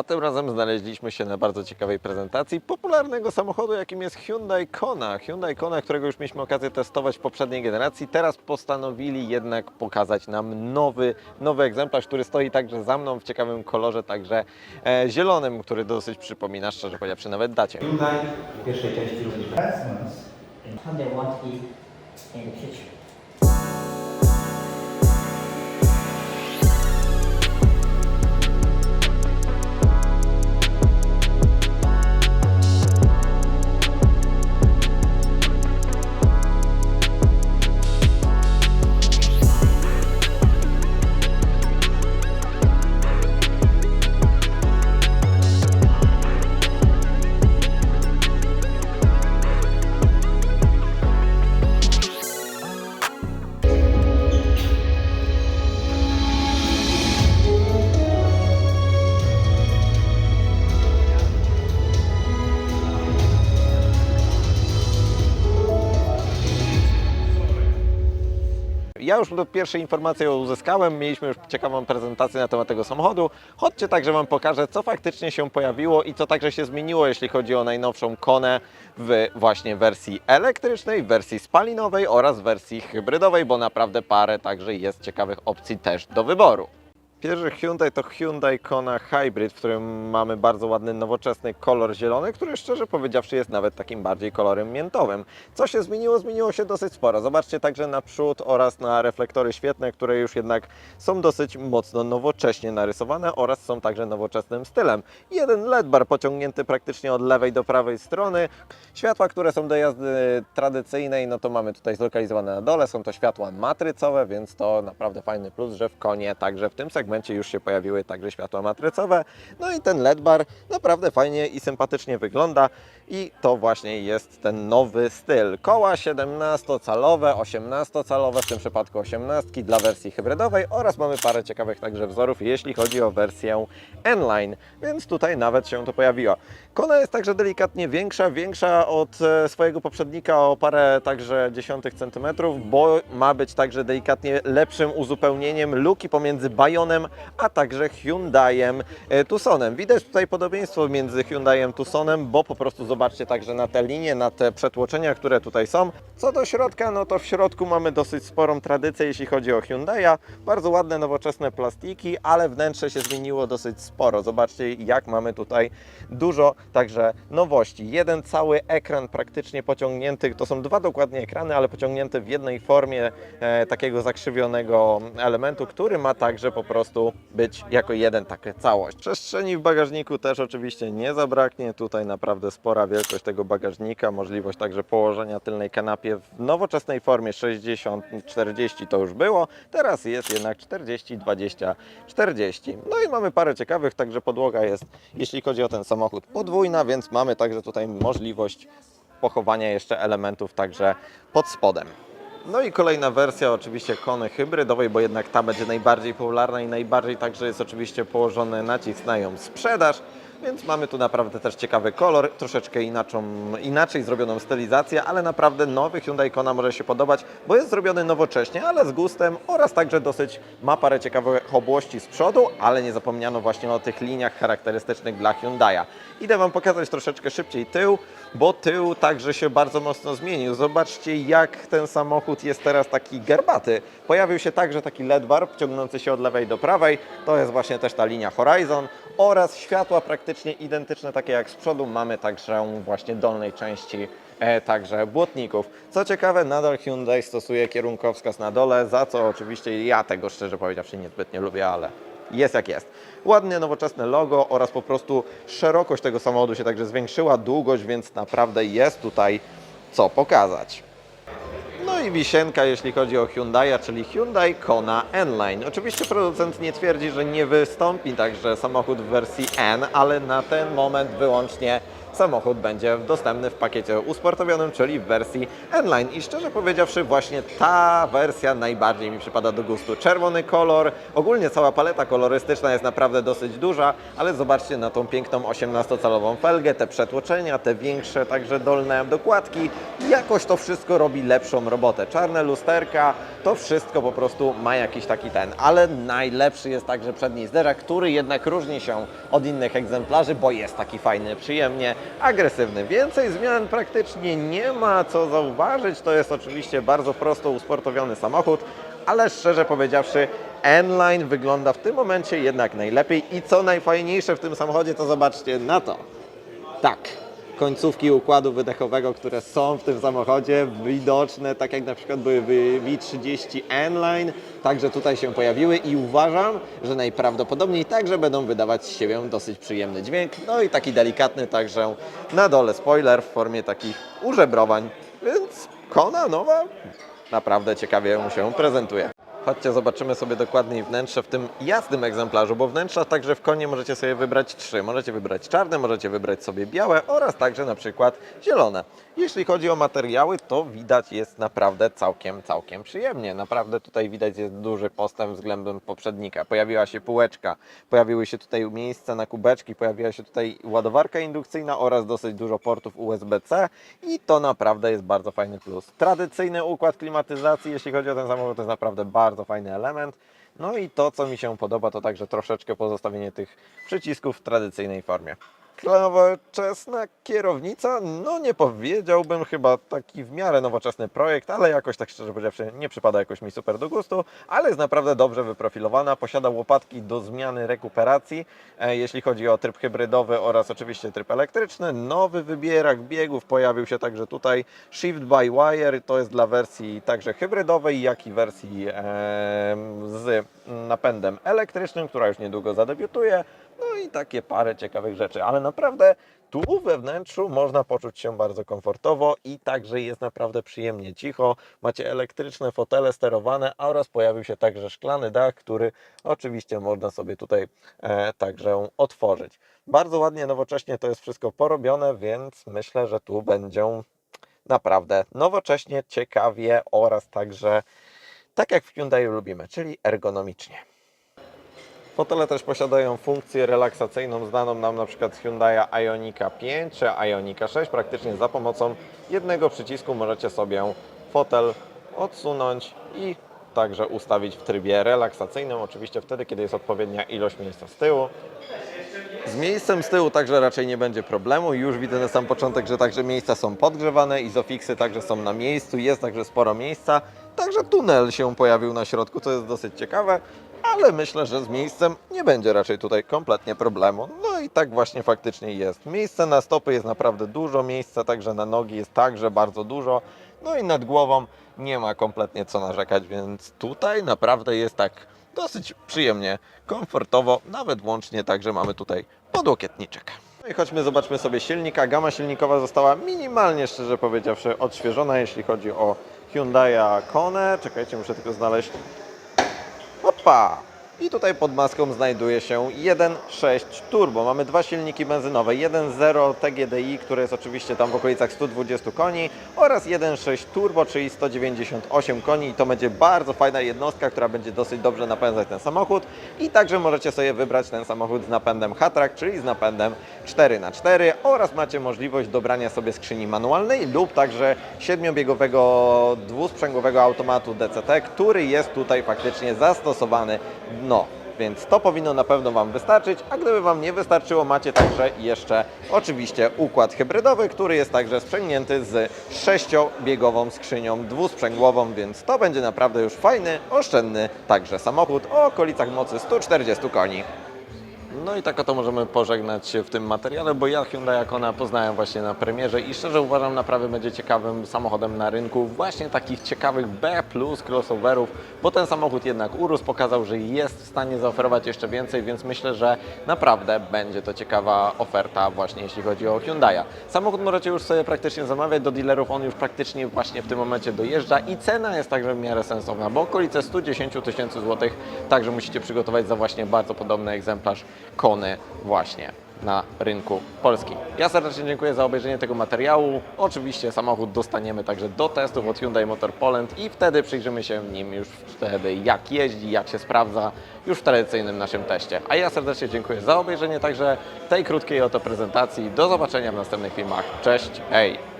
A tym razem znaleźliśmy się na bardzo ciekawej prezentacji popularnego samochodu, jakim jest Hyundai Kona. Hyundai Kona, którego już mieliśmy okazję testować w poprzedniej generacji, teraz postanowili jednak pokazać nam nowy, nowy egzemplarz, który stoi także za mną w ciekawym kolorze, także e, zielonym, który dosyć przypomina, szczerze powiedziawszy, nawet dacie. Hyundai w pierwszej części również investments how they want to be in the future. Ja już do pierwszej informacji uzyskałem, mieliśmy już ciekawą prezentację na temat tego samochodu. Chodźcie także Wam pokażę, co faktycznie się pojawiło i co także się zmieniło, jeśli chodzi o najnowszą Konę w właśnie wersji elektrycznej, wersji spalinowej oraz wersji hybrydowej, bo naprawdę parę także jest ciekawych opcji też do wyboru. Pierwszy Hyundai to Hyundai Kona Hybrid, w którym mamy bardzo ładny, nowoczesny kolor zielony, który szczerze powiedziawszy jest nawet takim bardziej kolorem miętowym. Co się zmieniło? Zmieniło się dosyć sporo. Zobaczcie także na przód oraz na reflektory świetne, które już jednak są dosyć mocno nowocześnie narysowane oraz są także nowoczesnym stylem. Jeden LED bar pociągnięty praktycznie od lewej do prawej strony. Światła, które są do jazdy tradycyjnej, no to mamy tutaj zlokalizowane na dole. Są to światła matrycowe, więc to naprawdę fajny plus, że w konie także w tym segmencie już się pojawiły także światła matrycowe. No i ten LED bar naprawdę fajnie i sympatycznie wygląda i to właśnie jest ten nowy styl. Koła 17-calowe, 18-calowe, w tym przypadku 18 dla wersji hybrydowej oraz mamy parę ciekawych także wzorów, jeśli chodzi o wersję N-Line, więc tutaj nawet się to pojawiło. Kona jest także delikatnie większa, większa od e, swojego poprzednika o parę także dziesiątych centymetrów, bo ma być także delikatnie lepszym uzupełnieniem luki pomiędzy Bayonem, a także Hyundaiem e, Tucsonem. Widać tutaj podobieństwo między Hyundaiem Tucsonem, bo po prostu zobaczcie także na te linie, na te przetłoczenia, które tutaj są. Co do środka, no to w środku mamy dosyć sporą tradycję, jeśli chodzi o Hyundai'a. Bardzo ładne, nowoczesne plastiki, ale wnętrze się zmieniło dosyć sporo. Zobaczcie, jak mamy tutaj dużo także nowości. Jeden cały ekran praktycznie pociągnięty, to są dwa dokładnie ekrany, ale pociągnięte w jednej formie e, takiego zakrzywionego elementu, który ma także po prostu być jako jeden taka całość. Przestrzeni w bagażniku też oczywiście nie zabraknie. Tutaj naprawdę spora wielkość tego bagażnika, możliwość także położenia tylnej kanapie w nowoczesnej formie 60-40 to już było, teraz jest jednak 40-20-40. No i mamy parę ciekawych, także podłoga jest, jeśli chodzi o ten samochód, podwójna, więc mamy także tutaj możliwość pochowania jeszcze elementów także pod spodem. No i kolejna wersja oczywiście Kony hybrydowej, bo jednak ta będzie najbardziej popularna i najbardziej także jest oczywiście położony nacisk na ją sprzedaż. Więc mamy tu naprawdę też ciekawy kolor, troszeczkę inaczej, inaczej zrobioną stylizację, ale naprawdę nowy Hyundai Kona może się podobać, bo jest zrobiony nowocześnie, ale z gustem oraz także dosyć ma parę ciekawych obłości z przodu, ale nie zapomniano właśnie o tych liniach charakterystycznych dla Hyundai'a. Idę Wam pokazać troszeczkę szybciej tył, bo tył także się bardzo mocno zmienił. Zobaczcie jak ten samochód jest teraz taki garbaty. Pojawił się także taki LED bar ciągnący się od lewej do prawej, to jest właśnie też ta linia Horizon oraz światła praktycznie identyczne, takie jak z przodu, mamy także właśnie dolnej części e, także błotników. Co ciekawe, nadal Hyundai stosuje kierunkowskaz na dole, za co oczywiście ja tego szczerze powiedziawszy niezbytnio lubię, ale jest jak jest. Ładnie nowoczesne logo oraz po prostu szerokość tego samochodu się także zwiększyła, długość, więc naprawdę jest tutaj co pokazać. No i wisienka, jeśli chodzi o Hyundai'a, czyli Hyundai Kona N-Line. Oczywiście producent nie twierdzi, że nie wystąpi także samochód w wersji N, ale na ten moment wyłącznie samochód będzie dostępny w pakiecie usportowionym, czyli w wersji N-Line. I szczerze powiedziawszy, właśnie ta wersja najbardziej mi przypada do gustu. Czerwony kolor, ogólnie cała paleta kolorystyczna jest naprawdę dosyć duża, ale zobaczcie na tą piękną 18-calową felgę, te przetłoczenia, te większe także dolne dokładki. Jakoś to wszystko robi lepszą robotę. Czarne lusterka, to wszystko po prostu ma jakiś taki ten. Ale najlepszy jest także przedni zderzak, który jednak różni się od innych egzemplarzy, bo jest taki fajny, przyjemnie agresywny. Więcej zmian praktycznie nie ma co zauważyć. To jest oczywiście bardzo prosto usportowiony samochód, ale szczerze powiedziawszy, N-Line wygląda w tym momencie jednak najlepiej i co najfajniejsze w tym samochodzie, to zobaczcie na to. Tak, końcówki układu wydechowego, które są w tym samochodzie, widoczne, tak jak na przykład były w V30 N-Line, także tutaj się pojawiły i uważam, że najprawdopodobniej także będą wydawać z siebie dosyć przyjemny dźwięk. No i taki delikatny także na dole spoiler w formie takich użebrowań, więc Kona nowa naprawdę ciekawie się prezentuje. Chodźcie, zobaczymy sobie dokładniej wnętrze w tym jasnym egzemplarzu, bo wnętrza także w konie możecie sobie wybrać trzy. Możecie wybrać czarne, możecie wybrać sobie białe oraz także na przykład zielone. Jeśli chodzi o materiały, to widać jest naprawdę całkiem, całkiem przyjemnie. Naprawdę tutaj widać jest duży postęp względem poprzednika. Pojawiła się półeczka, pojawiły się tutaj miejsca na kubeczki, pojawiła się tutaj ładowarka indukcyjna oraz dosyć dużo portów USB-C i to naprawdę jest bardzo fajny plus. Tradycyjny układ klimatyzacji, jeśli chodzi o ten samochód, to jest naprawdę bardzo fajny element. No i to, co mi się podoba, to także troszeczkę pozostawienie tych przycisków w tradycyjnej formie. Nowoczesna kierownica, no nie powiedziałbym chyba taki w miarę nowoczesny projekt, ale jakoś tak szczerze powiedziawszy nie przypada jakoś mi super do gustu, ale jest naprawdę dobrze wyprofilowana, posiada łopatki do zmiany rekuperacji, e, jeśli chodzi o tryb hybrydowy oraz oczywiście tryb elektryczny. Nowy wybierak biegów pojawił się także tutaj, Shift by Wire, to jest dla wersji także hybrydowej, jak i wersji em, z napędem elektrycznym, która już niedługo zadebiutuje. No i takie parę ciekawych rzeczy, ale naprawdę tu we wnętrzu można poczuć się bardzo komfortowo i także jest naprawdę przyjemnie cicho. Macie elektryczne fotele sterowane oraz pojawił się także szklany dach, który oczywiście można sobie tutaj e, także otworzyć. Bardzo ładnie, nowocześnie to jest wszystko porobione, więc myślę, że tu będzie naprawdę nowocześnie, ciekawie oraz także tak jak w Hyundai lubimy, czyli ergonomicznie. Fotele też posiadają funkcję relaksacyjną znaną nam na przykład z Hyundai Ionika 5 czy Ionika 6. Praktycznie za pomocą jednego przycisku możecie sobie fotel odsunąć i także ustawić w trybie relaksacyjnym, oczywiście wtedy, kiedy jest odpowiednia ilość miejsca z tyłu. Z miejscem z tyłu także raczej nie będzie problemu. Już widzę na sam początek, że także miejsca są podgrzewane, izofiksy także są na miejscu, jest także sporo miejsca. Także tunel się pojawił na środku, co jest dosyć ciekawe, ale myślę, że z miejscem nie będzie raczej tutaj kompletnie problemu. No i tak właśnie faktycznie jest. Miejsce na stopy jest naprawdę dużo, miejsca także na nogi jest także bardzo dużo. No i nad głową nie ma kompletnie co narzekać, więc tutaj naprawdę jest tak dosyć przyjemnie, komfortowo, nawet łącznie także mamy tutaj podłokietniczek. No i chodźmy, zobaczmy sobie silnika. Gama silnikowa została minimalnie, szczerze powiedziawszy, odświeżona, jeśli chodzi o Hyundai Kone. Czekajcie, muszę tylko znaleźć Opa! I tutaj pod maską znajduje się 1.6 turbo. Mamy dwa silniki benzynowe. 1.0 TGDI, który jest oczywiście tam w okolicach 120 koni oraz 1.6 turbo, czyli 198 koni. I to będzie bardzo fajna jednostka, która będzie dosyć dobrze napędzać ten samochód. I także możecie sobie wybrać ten samochód z napędem Hatrack, czyli z napędem 4x4 oraz macie możliwość dobrania sobie skrzyni manualnej lub także siedmiobiegowego dwusprzęgłowego automatu DCT, który jest tutaj faktycznie zastosowany no, więc to powinno na pewno Wam wystarczyć, a gdyby Wam nie wystarczyło, macie także jeszcze oczywiście układ hybrydowy, który jest także sprzęgnięty z sześciobiegową skrzynią dwusprzęgłową, więc to będzie naprawdę już fajny, oszczędny także samochód o okolicach mocy 140 koni. No i tak oto możemy pożegnać się w tym materiale, bo ja Hyundai Kona poznałem właśnie na premierze i szczerze uważam naprawdę będzie ciekawym samochodem na rynku właśnie takich ciekawych B crossoverów, bo ten samochód jednak urósł, pokazał, że jest w stanie zaoferować jeszcze więcej, więc myślę, że naprawdę będzie to ciekawa oferta właśnie jeśli chodzi o Hyundai'a. Samochód możecie już sobie praktycznie zamawiać do dealerów, on już praktycznie właśnie w tym momencie dojeżdża i cena jest także w miarę sensowna, bo okolice 110 tysięcy złotych, także musicie przygotować za właśnie bardzo podobny egzemplarz Kony właśnie na rynku polskim. Ja serdecznie dziękuję za obejrzenie tego materiału. Oczywiście samochód dostaniemy także do testów od Hyundai Motor Poland i wtedy przyjrzymy się nim już wtedy jak jeździ, jak się sprawdza już w tradycyjnym naszym teście. A ja serdecznie dziękuję za obejrzenie także tej krótkiej oto prezentacji. Do zobaczenia w następnych filmach. Cześć, hej!